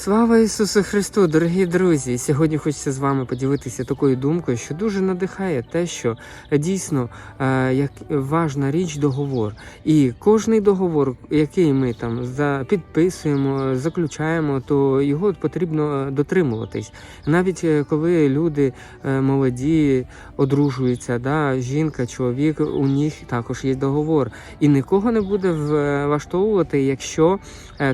Слава Ісусу Христу, дорогі друзі! Сьогодні хочеться з вами поділитися такою думкою, що дуже надихає те, що дійсно е, як важна річ договор. І кожний договор, який ми там підписуємо, заключаємо, то його потрібно е, дотримуватись. Навіть е, коли люди молоді одружуються, да, жінка, чоловік, у них також є договор. І нікого не буде влаштовувати, якщо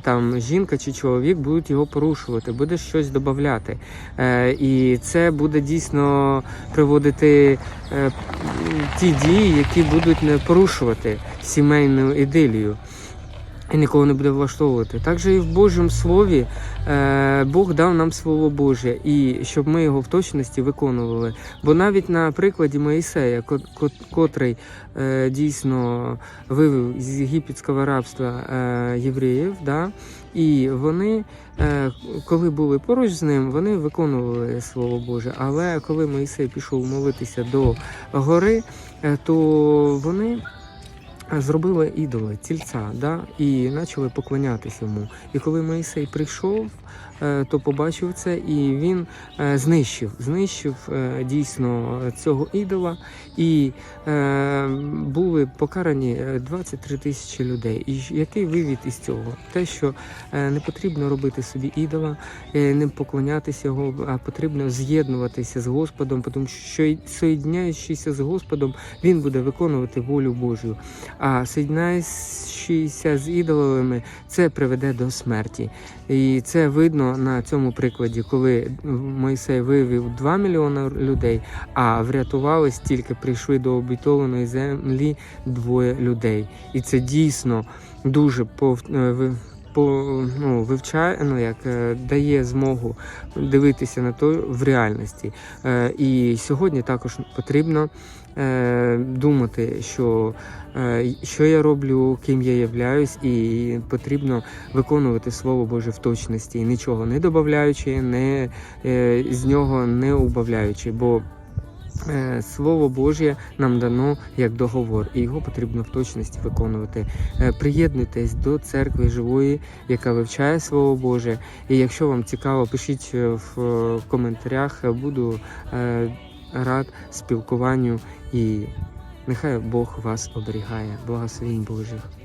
там жінка чи чоловік будуть його порушувати, буде щось додати. Е, і це буде дійсно приводити е, ті дії, які будуть порушувати сімейну ідилію. І нікого не буде влаштовувати. Так же і в Божому Слові е, Бог дав нам Слово Боже, і щоб ми його в точності виконували. Бо навіть на прикладі Моїсея, ко- ко- котрий е, дійсно вивів з єгипетського рабства е, євреїв, да, і вони, коли були поруч з ним, вони виконували Слово Боже. Але коли Моїсей пішов молитися до гори, то вони зробили ідола, тільця, да, і почали поклонятися йому. І коли Моїсей прийшов, е, то побачив це, і він е, знищив, знищив е, дійсно цього ідола, і е, були покарані е, 23 тисячі людей. І який вивід із цього? Те, що е, не потрібно робити собі ідола, е, не поклонятися його, а потрібно з'єднуватися з Господом, тому що соєдняючись з Господом, він буде виконувати волю Божу. А соєднаючися з ідолами, це приведе до смерті. І це видно на цьому прикладі, коли Мойсей вивів 2 мільйони людей, а врятувались тільки прийшли до обітованої землі двоє людей. І це дійсно дуже пов... ну, вивчає, ну, як, е, дає змогу дивитися на то в реальності. Е, і сьогодні також потрібно е, думати, що, що я роблю, ким я являюсь, і потрібно виконувати Слово Боже в точності, нічого не додаючи, не, з нього не убавляючи. Бо Слово Боже нам дано як договор, і його потрібно в точності виконувати. Е, Приєднуйтесь до церкви живої, яка вивчає Слово Боже. І якщо вам цікаво, пишіть е, в е, коментарях. Буду е, рад спілкуванню і нехай Бог вас оберігає. Благословінь Божих.